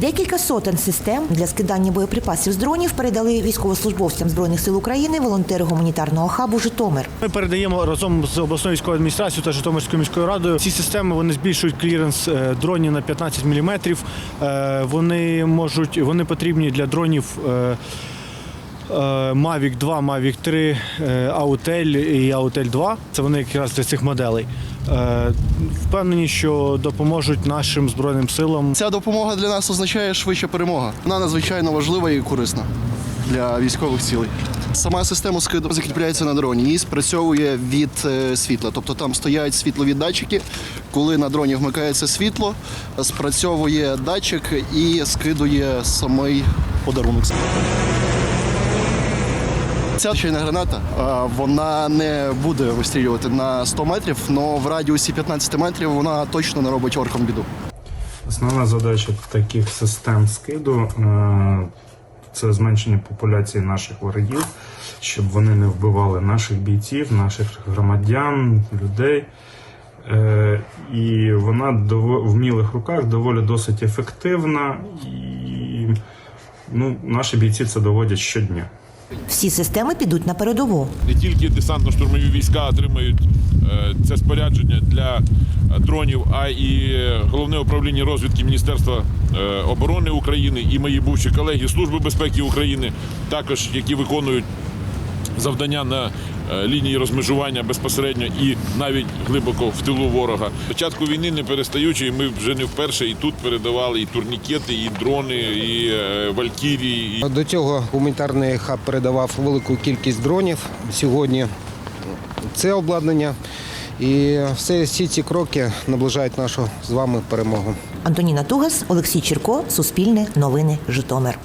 Декілька сотень систем для скидання боєприпасів з дронів передали військовослужбовцям збройних сил України волонтери гуманітарного хабу Житомир. Ми передаємо разом з обласною військовою адміністрацією та Житомирською міською радою. Ці системи вони збільшують кліренс е, дронів на 15 мм. Вони можуть, вони потрібні для дронів. Е, Mavic 2, Mavic 3, е, Autel і Autel 2. Це вони якраз для цих моделей. Е, Впевнені, що допоможуть нашим збройним силам Ця допомога для нас означає швидша перемога. Вона надзвичайно важлива і корисна для військових цілей. Сама система скиду закріпляється на дроні і спрацьовує від світла. Тобто там стоять світлові датчики. Коли на дроні вмикається світло, спрацьовує датчик і скидує самий подарунок. Ця чайна граната вона не буде вистрілювати на 100 метрів, але в радіусі 15 метрів вона точно не робить оркам біду. Основна задача таких систем скиду е, це зменшення популяції наших ворогів, щоб вони не вбивали наших бійців, наших громадян, людей. Е, І вона в вмілих руках доволі досить ефективна, і ну, наші бійці це доводять щодня. Всі системи підуть на передову. не тільки десантно-штурмові війська отримають е, це спорядження для е, дронів, а і головне управління розвідки Міністерства е, оборони України і мої бувші колеги Служби безпеки України, також які виконують завдання на е, лінії розмежування безпосередньо і навіть глибоко в тилу ворога. Початку війни не перестаючи, і ми вже не вперше і тут передавали і турнікети, і дрони, і е, валькірії. До цього гуманітарний хаб передавав велику кількість дронів. Сьогодні це обладнання. І все, всі ці кроки наближають нашу з вами перемогу. Антоніна Тугас, Олексій Чірко, Суспільне, Новини, Житомир.